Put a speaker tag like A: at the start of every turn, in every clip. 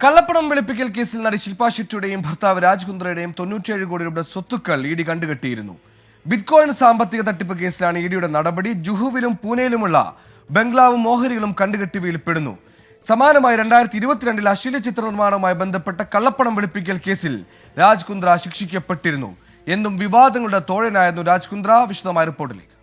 A: കള്ളപ്പണം വെളുപ്പിക്കൽ കേസിൽ നടി ശില്പ ഷെട്ടിയുടെയും ഭർത്താവ് രാജ്കുന്ദ്രയുടെയും തൊണ്ണൂറ്റിയേഴ് കോടി രൂപയുടെ സ്വത്തുക്കൾ ഇ ഡി കണ്ടുകെട്ടിയിരുന്നു. ബിറ്റ്കോയിൻ സാമ്പത്തിക തട്ടിപ്പ് കേസിലാണ് ഇ ഡിയുടെ നടപടി ജുഹുവിലും പൂനെയിലുമുള്ള ബംഗ്ലാവും ഓഹരികളും കണ്ടുകെട്ടി പെടുന്നു സമാനമായി രണ്ടായിരത്തി ഇരുപത്തിരണ്ടിൽ അശ്ലീല ചിത്ര നിർമ്മാണവുമായി ബന്ധപ്പെട്ട കള്ളപ്പണം വെളുപ്പിക്കൽ കേസിൽ രാജ്കുന്ദ്ര ശിക്ഷിക്കപ്പെട്ടിരുന്നു. എന്നും വിവാദങ്ങളുടെ തോഴനായിരുന്നു രാജ്കുന്ദ്ര വിശദമായ റിപ്പോർട്ടിലേക്ക്.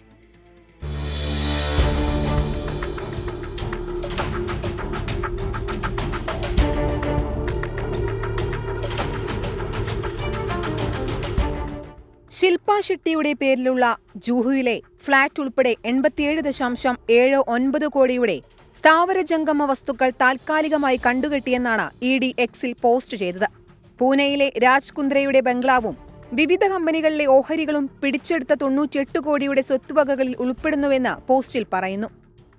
B: ശില്പ ഷെട്ടിയുടെ പേരിലുള്ള ജൂഹുവിലെ ഫ്ളാറ്റ് ഉൾപ്പെടെ എൺപത്തിയേഴ് ദശാംശം ഏഴ് ഒൻപത് കോടിയുടെ സ്ഥാവര ജംഗമ വസ്തുക്കൾ താൽക്കാലികമായി കണ്ടുകെട്ടിയെന്നാണ് ഇ ഡി എക്സിൽ പോസ്റ്റ് ചെയ്തത്. പൂനെയിലെ രാജ് കുന്ദ്രയുടെ ബംഗ്ലാവും വിവിധ കമ്പനികളിലെ ഓഹരികളും പിടിച്ചെടുത്ത തൊണ്ണൂറ്റിയെട്ട് കോടിയുടെ സ്വത്തുവകകളിൽ ഉൾപ്പെടുന്നുവെന്ന് പോസ്റ്റിൽ പറയുന്നു.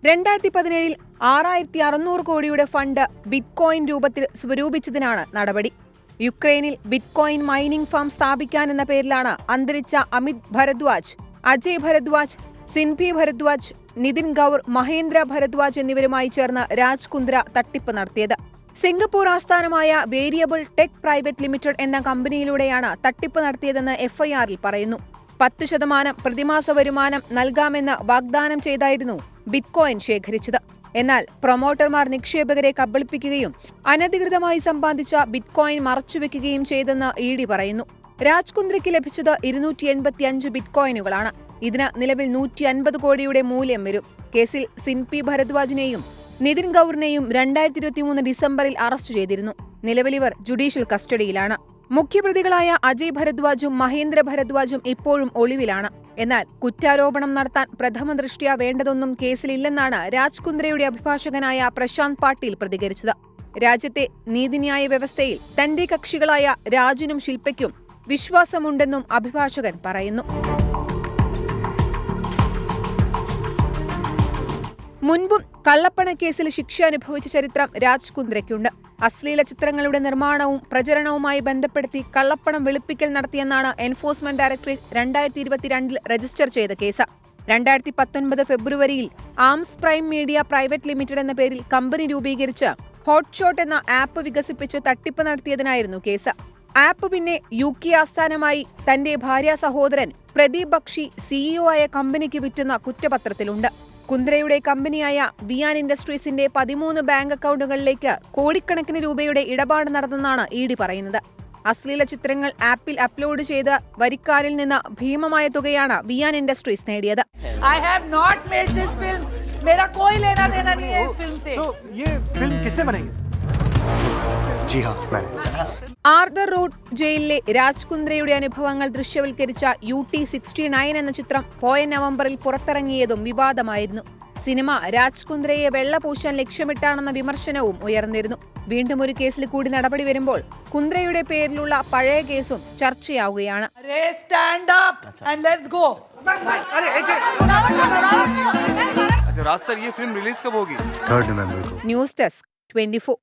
B: രണ്ടായിരത്തി പതിനേഴിൽ ആറായിരത്തി അറുന്നൂറ് കോടിയുടെ ഫണ്ട് ബിറ്റ്കോയിൻ രൂപത്തിൽ സ്വരൂപിച്ചതിനാണ് നടപടി. യുക്രൈനിൽ ബിറ്റ്കോയിൻ മൈനിംഗ് ഫാം സ്ഥാപിക്കാൻ എന്ന പേരിലാണ് അന്തരിച്ച അമിത് ഭരദ്വാജ് അജയ് ഭരദ്വാജ് സിൻഭി ഭരദ്വാജ് നിതിൻ ഗൌർ മഹേന്ദ്ര ഭരദ്വാജ് എന്നിവരുമായി ചേർന്ന് രാജ് കുന്ദ്ര തട്ടിപ്പ് നടത്തിയത്. സിംഗപ്പൂർ ആസ്ഥാനമായ വേരിയബിൾ ടെക് പ്രൈവറ്റ് ലിമിറ്റഡ് എന്ന കമ്പനിയിലൂടെയാണ് തട്ടിപ്പ് നടത്തിയതെന്ന് എഫ്ഐആറിൽ പറയുന്നു. പത്ത് ശതമാനം പ്രതിമാസ വരുമാനം നൽകാമെന്ന് വാഗ്ദാനം ചെയ്തായിരുന്നു ബിറ്റ്കോയിൻ ശേഖരിച്ചത്. എന്നാൽ പ്രൊമോട്ടർമാർ നിക്ഷേപകരെ കബളിപ്പിക്കുകയും അനധികൃതമായി സമ്പാദിച്ച ബിറ്റ്കോയിൻ മറച്ചുവെക്കുകയും ചെയ്തെന്ന് ഇ ഡി പറയുന്നു. രാജ്കുന്ദ്രയ്ക്ക് ലഭിച്ചത് ഇരുന്നൂറ്റി എൺപത്തിയഞ്ച് ബിറ്റ്കോയിനുകളാണ്. ഇതിന് നിലവിൽ നൂറ്റി അൻപത് കോടിയുടെ മൂല്യം വരും. കേസിൽ സിൻപി ഭരദ്വാജിനെയും നിതിൻ ഗൌറിനെയും രണ്ടായിരത്തി ഇരുപത്തിമൂന്ന് ഡിസംബറിൽ അറസ്റ്റ് ചെയ്തിരുന്നു. നിലവിലിവർ ജുഡീഷ്യൽ കസ്റ്റഡിയിലാണ്. മുഖ്യപ്രതികളായ അജയ് ഭരദ്വാജും മഹേന്ദ്ര ഭരദ്വാജും ഇപ്പോഴും ഒളിവിലാണ്. എന്നാൽ കുറ്റാരോപണം നടത്താൻ പ്രഥമ ദൃഷ്ട്യാ വേണ്ടതൊന്നും കേസിലില്ലെന്നാണ് രാജ്കുന്ദ്രയുടെ അഭിഭാഷകനായ പ്രശാന്ത് പാട്ടീൽ പ്രതികരിച്ചത്. രാജ്യത്തെ നീതിന്യായ വ്യവസ്ഥയിൽ തന്റെ കക്ഷികളായ രാജുനും ശില്പയ്ക്കും വിശ്വാസമുണ്ടെന്നും അഭിഭാഷകൻ പറയുന്നു. മുൻപും കള്ളപ്പണക്കേസിൽ ശിക്ഷ അനുഭവിച്ച ചരിത്രം രാജ് കുന്ദ്രയ്ക്കുണ്ട് അശ്ലീല ചിത്രങ്ങളുടെ നിർമ്മാണവും പ്രചരണവുമായി ബന്ധപ്പെടുത്തി കള്ളപ്പണം വെളുപ്പിക്കൽ നടത്തിയെന്നാണ് എൻഫോഴ്സ്മെന്റ് ഡയറക്ടറേറ്റ് രണ്ടായിരത്തി ഇരുപത്തിരണ്ടിൽ രജിസ്റ്റർ ചെയ്ത കേസ്. രണ്ടായിരത്തി പത്തൊൻപത് ഫെബ്രുവരിയിൽ arms prime media private limited എന്ന പേരിൽ കമ്പനി രൂപീകരിച്ച് ഹോട്ട്ഷോട്ട് എന്ന ആപ്പ് വികസിപ്പിച്ച് തട്ടിപ്പ് നടത്തിയതിനായിരുന്നു കേസ്. ആപ്പ് പിന്നെ യു കെ ആസ്ഥാനമായി തന്റെ ഭാര്യ സഹോദരൻ പ്രദീപ് ബക്ഷി സിഇഒ ആയ കമ്പനിക്ക് വിറ്റുന്ന കുറ്റപത്രത്തിലുണ്ട്. കുന്ദ്രയുടെ കമ്പനിയായ വിയാൻ ഇൻഡസ്ട്രീസിന്റെ പതിമൂന്ന് ബാങ്ക് അക്കൗണ്ടുകളിലേക്ക് കോടിക്കണക്കിന് രൂപയുടെ ഇടപാട് നടന്നെന്നാണ് ഇ ഡി പറയുന്നത് അശ്ലീല ചിത്രങ്ങൾ ആപ്പിൽ അപ്ലോഡ് ചെയ്ത് വരിക്കാരിൽ നിന്ന് ഭീമമായ തുകയാണ് വിയാൻ ഇൻഡസ്ട്രീസ് നേടിയത്
C: I have not made this film. मेरा कोई लेना देना नहीं है इस फिल्म से
D: तो ये फिल्म किसने बनाई है
E: जी हाँ मैंने
B: ആർദർ റോഡ് ജയിലിലെ രാജ്കുന്ദ്രയുടെ അനുഭവങ്ങൾ ദൃശ്യവൽക്കരിച്ച യു ടി സിക്സ്റ്റി നയൻ എന്ന ചിത്രം പോയ നവംബറിൽ പുറത്തിറങ്ങിയതും വിവാദമായിരുന്നു. സിനിമ രാജ്കുന്ദ്രയെ വെള്ളപൂശാൻ ലക്ഷ്യമിട്ടാണെന്ന വിമർശനവും ഉയർന്നിരുന്നു. വീണ്ടും ഒരു കേസിൽ കൂടി നടപടി വരുമ്പോൾ കുന്ദ്രയുടെ പേരിലുള്ള പഴയ കേസും ചർച്ചയാവുകയാണ്.
E: News
B: desk twenty four.